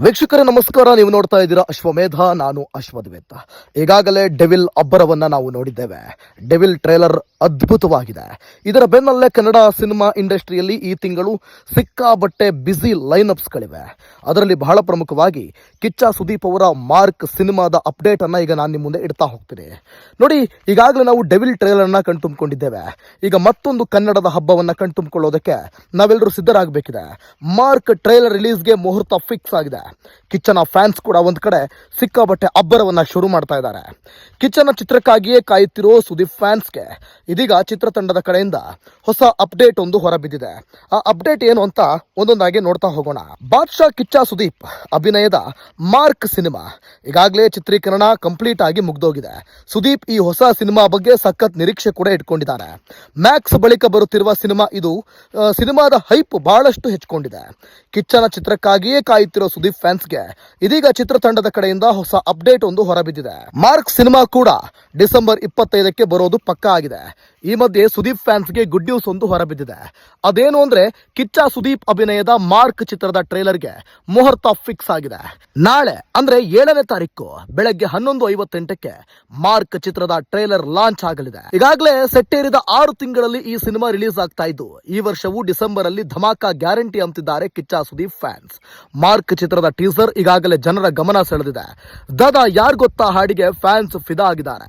ವೀಕ್ಷಕರೇ, ನಮಸ್ಕಾರ. ನೀವು ನೋಡ್ತಾ ಇದ್ದೀರಾ ಅಶ್ವಮೇಧ, ನಾನು ಅಶ್ವದ್ವೇತ. ಈಗಾಗಲೇ ಡೆವಿಲ್ ಅಬ್ಬರವನ್ನ ನಾವು ನೋಡಿದ್ದೇವೆ. ಡೆವಿಲ್ ಟ್ರೇಲರ್ ಅದ್ಭುತವಾಗಿದೆ. ಇದರ ಬೆನ್ನಲ್ಲೇ ಕನ್ನಡ ಸಿನಿಮಾ ಇಂಡಸ್ಟ್ರಿಯಲ್ಲಿ ಈ ತಿಂಗಳು ಸಿಕ್ಕಾಬಟ್ಟೆ ಬ್ಯುಸಿ ಲೈನ್ಅಪ್ಸ್ಗಳಿವೆ ಅದರಲ್ಲಿ ಬಹಳ ಪ್ರಮುಖವಾಗಿ ಕಿಚ್ಚ ಸುದೀಪ್ ಅವರ ಮಾರ್ಕ್ ಸಿನಿಮಾದ ಅಪ್ಡೇಟ್ ಅನ್ನ ಈಗ ನಾನು ನಿಮ್ಮ ಮುಂದೆ ಇಡ್ತಾ ಹೋಗ್ತೀನಿ. ನೋಡಿ, ಈಗಾಗಲೇ ನಾವು ಡೆವಿಲ್ ಟ್ರೇಲರ್ನ ಕಣ್ತುಂಬಿಕೊಂಡಿದ್ದೇವೆ. ಈಗ ಮತ್ತೊಂದು ಕನ್ನಡದ ಹಬ್ಬವನ್ನ ಕಣ್ತುಂಬಿಕೊಳ್ಳೋದಕ್ಕೆ ನಾವೆಲ್ಲರೂ ಸಿದ್ಧರಾಗಬೇಕಿದೆ. ಮಾರ್ಕ್ ಟ್ರೇಲರ್ ರಿಲೀಸ್ಗೆ ಮುಹೂರ್ತ ಫಿಕ್ಸ್ ಆಗಿದೆ. ಕಿಚ್ಚನ ಫ್ಯಾನ್ಸ್ ಕೂಡ ಒಂದು ಕಡೆ ಸಿಕ್ಕಾಬಟ್ಟೆ ಅಬ್ಬರವನ್ನ ಶುರು ಮಾಡ್ತಾ ಇದ್ದಾರೆ. ಕಿಚ್ಚನ ಚಿತ್ರಕ್ಕಾಗಿಯೇ ಕಾಯುತ್ತಿರೋ ಸುದೀಪ್ ಫ್ಯಾನ್ಸ್ಗೆ ಇದೀಗ ಚಿತ್ರತಂಡದ ಕಡೆಯಿಂದ ಹೊಸ ಅಪ್ಡೇಟ್ ಒಂದು ಹೊರಬಿದ್ದಿದೆ. ಆ ಅಪ್ಡೇಟ್ ಏನು ಅಂತ ಒಂದೊಂದಾಗಿ ನೋಡ್ತಾ ಹೋಗೋಣ. ಬಾದ್ಶಾ ಕಿಚ್ಚ ಸುದೀಪ್ ಅಭಿನಯದ ಮಾರ್ಕ್ ಸಿನಿಮಾ ಈಗಾಗಲೇ ಚಿತ್ರೀಕರಣ ಕಂಪ್ಲೀಟ್ ಆಗಿ ಮುಗ್ದೋಗಿದೆ. ಸುದೀಪ್ ಈ ಹೊಸ ಸಿನಿಮಾ ಬಗ್ಗೆ ಸಖತ್ ನಿರೀಕ್ಷೆ ಕೂಡ ಇಟ್ಕೊಂಡಿದ್ದಾರೆ. ಮ್ಯಾಕ್ಸ್ ಬಳಿಕ ಬರುತ್ತಿರುವ ಸಿನಿಮಾ ಇದು ಸಿನಿಮಾದ ಹೈಪ್ ಬಹಳಷ್ಟು ಹೆಚ್ಚಿಕೊಂಡಿದೆ ಕಿಚ್ಚನ ಚಿತ್ರಕ್ಕಾಗಿಯೇ ಕಾಯುತ್ತಿರೋ ಸುದೀಪ್ ಫ್ಯಾನ್ಸ್ಗೆ ಇದೀಗ ಚಿತ್ರತಂಡದ ಕಡೆಯಿಂದ ಹೊಸ ಅಪ್ಡೇಟ್ ಒಂದು ಹೊರಬಿದ್ದಿದೆ. ಮಾರ್ಕ್ ಸಿನಿಮಾ ಕೂಡ ಡಿಸೆಂಬರ್ ಇಪ್ಪತ್ತೈದಕ್ಕೆ ಬರೋದು ಪಕ್ಕಾ ಆಗಿದೆ. ಈ ಮಧ್ಯೆ ಸುದೀಪ್ ಫ್ಯಾನ್ಸ್ಗೆ ಗುಡ್ ನ್ಯೂಸ್ ಒಂದು ಹೊರಬಿದ್ದಿದೆ. ಅದೇನು ಅಂದ್ರೆ ಕಿಚ್ಚ ಸುದೀಪ್ ಅಭಿನಯದ ಮಾರ್ಕ್ ಚಿತ್ರದ ಟ್ರೇಲರ್ಗೆ ಮುಹೂರ್ತ ಫಿಕ್ಸ್ ಆಗಿದೆ. ನಾಳೆ, ಅಂದ್ರೆ ಏಳನೇ ತಾರೀಕು ಬೆಳಗ್ಗೆ ಹನ್ನೊಂದು ಐವತ್ತೆಂಟಕ್ಕೆ ಮಾರ್ಕ್ ಚಿತ್ರದ ಟ್ರೇಲರ್ ಲಾಂಚ್ ಆಗಲಿದೆ. ಈಗಾಗಲೇ ಸೆಟ್ಟೇರಿದ ಆರು ತಿಂಗಳಲ್ಲಿ ಈ ಸಿನಿಮಾ ರಿಲೀಸ್ ಆಗ್ತಾ ಇದ್ದು, ಈ ವರ್ಷವೂ ಡಿಸೆಂಬರ್ ಅಲ್ಲಿ ಧಮಾಕ ಗ್ಯಾರಂಟಿ ಅಂತಿದ್ದಾರೆ ಕಿಚ್ಚ ಸುದೀಪ್ ಫ್ಯಾನ್ಸ್. ಮಾರ್ಕ್ ಚಿತ್ರದ ಟೀಸರ್ ಈಗಾಗಲೇ ಜನರ ಗಮನ ಸೆಳೆದಿದೆ. ದಾದಾ ಯಾರ್ ಗೊತ್ತಾ ಹಾಡಿಗೆ ಫ್ಯಾನ್ಸ್ ಫಿದಾ ಆಗಿದ್ದಾರೆ.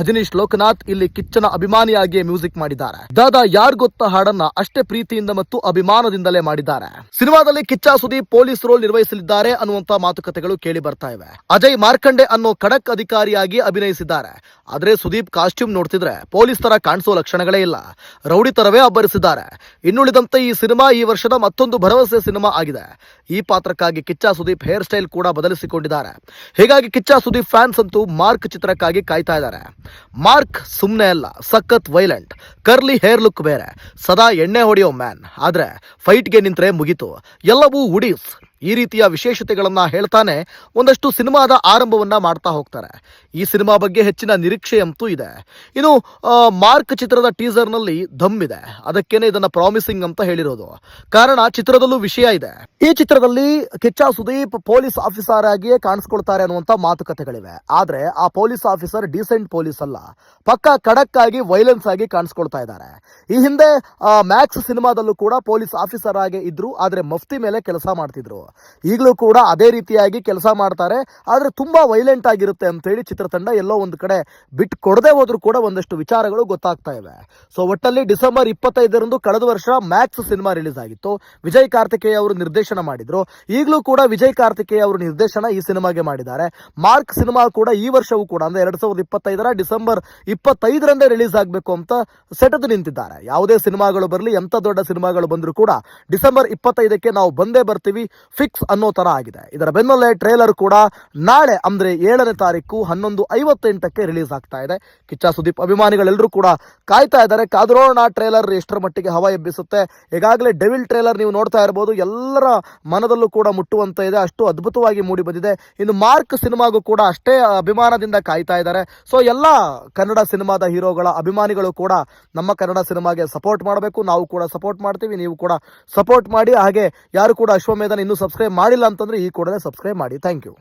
ಅಜನೀಶ್ ಲೋಕನಾಥ್ ಇಲ್ಲಿ ಕಿಚ್ಚನ ಅಭಿಮಾನಿಯಾಗಿ ಮ್ಯೂಸಿಕ್ ಮಾಡಿದ್ದಾರೆ. ದಾದಾ ಯಾರ್ ಗೊತ್ತಾ ಹಾಡನ್ನ ಅಷ್ಟೇ ಪ್ರೀತಿಯಿಂದ ಮತ್ತು ಅಭಿಮಾನದಿಂದಲೇ ಮಾಡಿದ್ದಾರೆ. ಸಿನಿಮಾದಲ್ಲಿ ಕಿಚ್ಚ ಸುದೀಪ್ ಪೊಲೀಸ್ ರೋಲ್ ನಿರ್ವಹಿಸಲಿದ್ದಾರೆ ಅನ್ನುವಂತ ಮಾತುಕತೆಗಳು ಕೇಳಿ ಬರ್ತಾ ಇವೆ. ಅಜಯ್ ಮಾರ್ಕಂಡೆ ಅನ್ನೋ ಖಡಕ್ ಅಧಿಕಾರಿಯಾಗಿ ಅಭಿನಯಿಸಿದ್ದಾರೆ. ಆದ್ರೆ ಸುದೀಪ್ ಕಾಸ್ಟ್ಯೂಮ್ ನೋಡ್ತಿದ್ರೆ ಪೊಲೀಸ್ ತರ ಕಾಣಿಸೋ ಲಕ್ಷಣಗಳೇ ಇಲ್ಲ. ರೌಡಿ ತರವೇ ಅಬ್ಬರಿಸಿದ್ದಾರೆ. ಇನ್ನುಳಿದಂತೆ ಈ ಸಿನಿಮಾ ಈ ವರ್ಷದ ಮತ್ತೊಂದು ಭರವಸೆ ಸಿನಿಮಾ ಆಗಿದೆ. ಈ ಪಾತ್ರಕ್ಕಾಗಿ ಕಿಚ್ಚ ಸುದೀಪ್ ಹೇರ್ ಸ್ಟೈಲ್ ಕೂಡ ಬದಲಿಸಿಕೊಂಡಿದ್ದಾರೆ. ಹೀಗಾಗಿ ಕಿಚ್ಚ ಸುದೀಪ್ ಫ್ಯಾನ್ಸ್ ಅಂತೂ ಮಾರ್ಕ್ ಚಿತ್ರಕ್ಕಾಗಿ ಕಾಯ್ತಾ ಇದ್ದಾರೆ. ಮಾರ್ಕ್ ಸುಮ್ಮನೆ ಅಲ್ಲ, ಸಖತ್ ವೈಲೆಂಟ್ ಕರ್ಲಿ ಹೇರ್ ಲುಕ್ ಬೇರೆ. ಸದಾ ಎಣ್ಣೆ ಹೊಡೆಯೋ ಮ್ಯಾನ್ ಆದ್ರೆ ಫೈಟ್ಗೆ ನಿಂತ್ರೆ ಮುಗೀತು. ಎಲ್ಲವೂ ಉಡೀಸ್. ಈ ರೀತಿಯ ವಿಶೇಷತೆಗಳನ್ನ ಹೇಳ್ತಾನೆ ಒಂದಷ್ಟು ಸಿನಿಮಾದ ಆರಂಭವನ್ನ ಮಾಡ್ತಾ ಹೋಗ್ತಾರೆ. ಈ ಸಿನಿಮಾ ಬಗ್ಗೆ ಹೆಚ್ಚಿನ ನಿರೀಕ್ಷೆ ಅಂತೂ ಇದೆ. ಇನ್ನು ಮಾರ್ಕ್ ಚಿತ್ರದ ಟೀಸರ್ನಲ್ಲಿ ಧಮ್ ಇದೆ. ಅದಕ್ಕೇನೆ ಇದನ್ನ ಪ್ರಾಮಿಸಿಂಗ್ ಅಂತ ಹೇಳಿರೋದು. ಕಾರಣ ಚಿತ್ರದಲ್ಲೂ ವಿಷಯ ಇದೆ. ಈ ಚಿತ್ರದಲ್ಲಿ ಕಿಚ್ಚ ಸುದೀಪ್ ಪೊಲೀಸ್ ಆಫೀಸರ್ ಆಗಿಯೇ ಕಾಣಿಸ್ಕೊಳ್ತಾರೆ ಅನ್ನುವಂತ ಮಾತುಕತೆಗಳಿವೆ. ಆದ್ರೆ ಆ ಪೊಲೀಸ್ ಆಫೀಸರ್ ಡೀಸೆಂಟ್ ಪೊಲೀಸ್ ಅಲ್ಲ. ಪಕ್ಕ ಖಡಕ್ ಆಗಿ ವೈಲೆನ್ಸ್ ಆಗಿ ಕಾಣಿಸ್ಕೊಳ್ತಾ ಇದ್ದಾರೆ. ಈ ಹಿಂದೆ ಮ್ಯಾಕ್ಸ್ ಸಿನಿಮಾದಲ್ಲೂ ಕೂಡ ಪೊಲೀಸ್ ಆಫೀಸರ್ ಆಗಿ ಇದ್ರು, ಆದ್ರೆ ಮಫ್ತಿ ಮೇಲೆ ಕೆಲಸ ಮಾಡ್ತಿದ್ರು. ಈಗಲೂ ಕೂಡ ಅದೇ ರೀತಿಯಾಗಿ ಕೆಲಸ ಮಾಡ್ತಾರೆ. ಆದರೆ ತುಂಬ ವೈಲೆಂಟ್ ಆಗಿರುತ್ತೆ ಅಂತ ಹೇಳಿ ಚಿತ್ರತಂಡ ಎಲ್ಲೋ ಒಂದು ಕಡೆ ಬಿಟ್ಟು ಕೊಡದೆ ಹೋದರೂ ಕೂಡ ಒಂದಷ್ಟು ವಿಚಾರಗಳು ಗೊತ್ತಾಗ್ತಾ ಇವೆ. ಸೊ ಒಟ್ಟಲ್ಲಿ ಡಿಸೆಂಬರ್ ಇಪ್ಪತ್ತೈದರಂದು ಕಳೆದ ವರ್ಷ ಮ್ಯಾಕ್ಸ್ ಸಿನಿಮಾ ರಿಲೀಸ್ ಆಗಿತ್ತು. ವಿಜಯ್ ಕಾರ್ತಿಕೇಯ ಅವರು ನಿರ್ದೇಶನ ಮಾಡಿದ್ರು. ಈಗಲೂ ಕೂಡ ವಿಜಯ್ ಕಾರ್ತಿಕೇಯ ಅವರು ನಿರ್ದೇಶನ ಈ ಸಿನಿಮಾಗೆ ಮಾಡಿದ್ದಾರೆ. ಮಾರ್ಕ್ ಸಿನಿಮಾ ಕೂಡ ಈ ವರ್ಷವೂ ಕೂಡ ಅಂದ್ರೆ ಎರಡು ಸಾವಿರದ ಇಪ್ಪತ್ತೈದರ ಡಿಸೆಂಬರ್ ಇಪ್ಪತ್ತೈದರಂದೇ ರಿಲೀಸ್ ಆಗಬೇಕು ಅಂತ ಸೆಟದು ನಿಂತಿದ್ದಾರೆ. ಯಾವುದೇ ಸಿನಿಮಾಗಳು ಬರಲಿ, ಎಂತ ದೊಡ್ಡ ಸಿನಿಮಾಗಳು ಬಂದರೂ ಕೂಡ ಡಿಸೆಂಬರ್ ಇಪ್ಪತ್ತೈದಕ್ಕೆ ನಾವು ಬಂದೇ ಬರ್ತೀವಿ. ಫಿಕ್ಸ್ ಅನ್ನೋ ತರ ಆಗಿದೆ. ಇದರ ಬೆನ್ನಲ್ಲೇ ಟ್ರೇಲರ್ ಕೂಡ ನಾಳೆ, ಅಂದ್ರೆ ಏಳನೇ ತಾರೀಕು ಹನ್ನೊಂದು ಐವತ್ತೆಂಟಕ್ಕೆ ರಿಲೀಸ್ ಆಗ್ತಾ ಇದೆ. ಕಿಚ್ಚ ಸುದೀಪ್ ಅಭಿಮಾನಿಗಳೆಲ್ಲರೂ ಕೂಡ ಕಾಯ್ತಾ ಇದ್ದಾರೆ. ಕಾದ್ರೋಣ ಟ್ರೇಲರ್ ಎಷ್ಟರ ಮಟ್ಟಿಗೆ ಹವ ಎಬ್ಬಿಸುತ್ತೆ? ಈಗಾಗಲೇ ಡೆವಿಲ್ ಟ್ರೇಲರ್ ನೀವು ನೋಡ್ತಾ ಇರಬಹುದು ಎಲ್ಲರ ಮನದಲ್ಲೂ ಕೂಡ ಮುಟ್ಟುವಂತ ಇದೆ. ಅಷ್ಟು ಅದ್ಭುತವಾಗಿ ಮೂಡಿ ಬಂದಿದೆ. ಇನ್ನು ಮಾರ್ಕ್ ಸಿನಿಮಾಗೂ ಕೂಡ ಅಷ್ಟೇ ಅಭಿಮಾನದಿಂದ ಕಾಯ್ತಾ ಇದ್ದಾರೆ. ಸೊ ಎಲ್ಲ ಕನ್ನಡ ಸಿನಿಮಾದ ಹೀರೋಗಳ ಅಭಿಮಾನಿಗಳು ಕೂಡ ನಮ್ಮ ಕನ್ನಡ ಸಿನಿಮಾಗೆ ಸಪೋರ್ಟ್ ಮಾಡಬೇಕು. ನಾವು ಕೂಡ ಸಪೋರ್ಟ್ ಮಾಡ್ತೀವಿ. ನೀವು ಕೂಡ ಸಪೋರ್ಟ್ ಮಾಡಿ. ಹಾಗೆ ಯಾರು ಕೂಡ ಅಶ್ವಮೇಧನ ಇನ್ನೂ ಸಬ್ಸ್ಕ್ರೈಬ್ ಮಾಡಿಲ್ಲ ಅಂತಂದ್ರೆ ಈ ಕೂಡಲೇ ಸಬ್ಸ್ಕ್ರೈಬ್ ಮಾಡಿ. Thank you